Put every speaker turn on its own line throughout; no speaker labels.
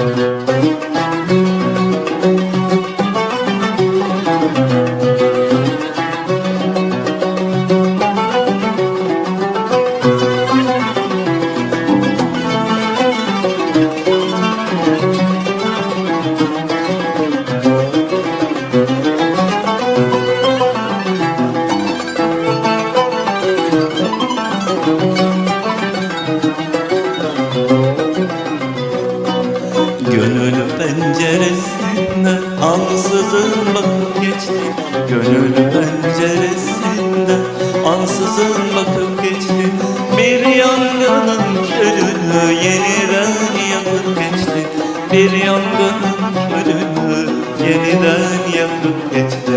Gönül penceresinden ansızın bakıp geçti Gönül penceresinden ansızın bakıp geçti Bir yangının körünü yeniden yakıp geçti Bir yangının körünü yeniden yakıp geçti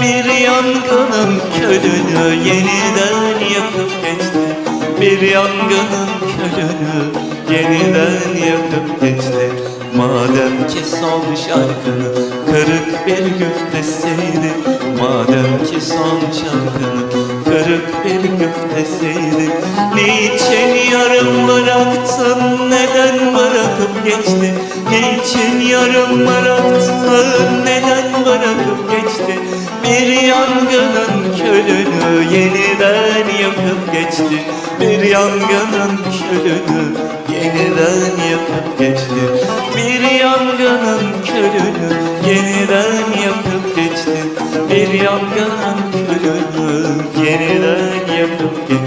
Bir yangının körünü yeniden yakıp geçti Bir yangının körünü yeniden yakıp ki son şarkını kırık bir güftesiydi. Madem ki son şarkını kırık bir güftesiydi Niçin yarım bıraktın neden bırakıp geçti? Niçin yarım bıraktın neden bırakıp geçti? Bir yangının külünü yeniden yakıp geçti. Bir yangının külünü yeniden yakıp geçti. Bir yangının külünü yeniden yakıp geçti. Bir yangının külünü yeniden yakıp geçti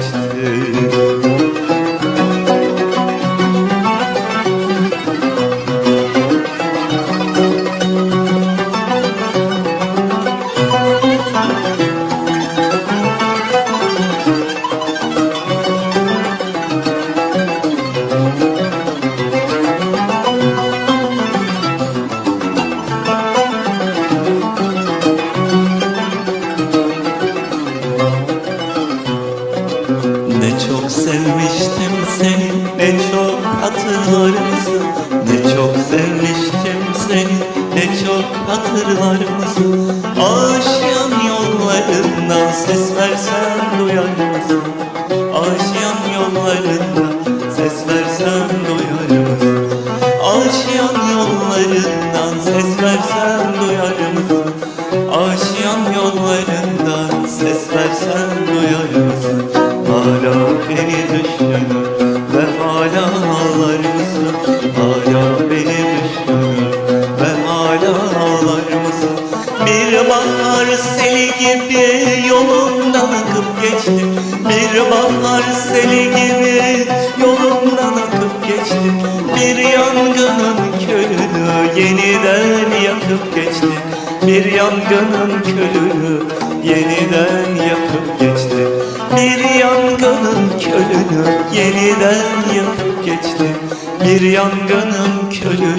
sevmiştim seni Ne çok hatırlar mısın Ne çok sevmiştim seni Ne çok hatırlar mısın Aşyan yollarından Ses versen duyar mısın Aşyan yollarından Ses versen duyar mısın Aşyan yollarından Ses versen duyar mısın Aşyan yollarından Ses versen duyar mısın ve hala ağlar mısın? Beni düşünür ve hala ağlar? Bir bahar seli gibi yolumdan akıp geçti Bir bahar seli gibi yolumdan akıp geçti Bir yangının külünü yeniden yakıp geçti Bir yangının külünü yeniden yakıp gönül yeniden yakıp geçti. Bir yangının külü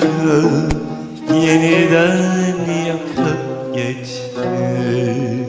yeniden yakıp geçti.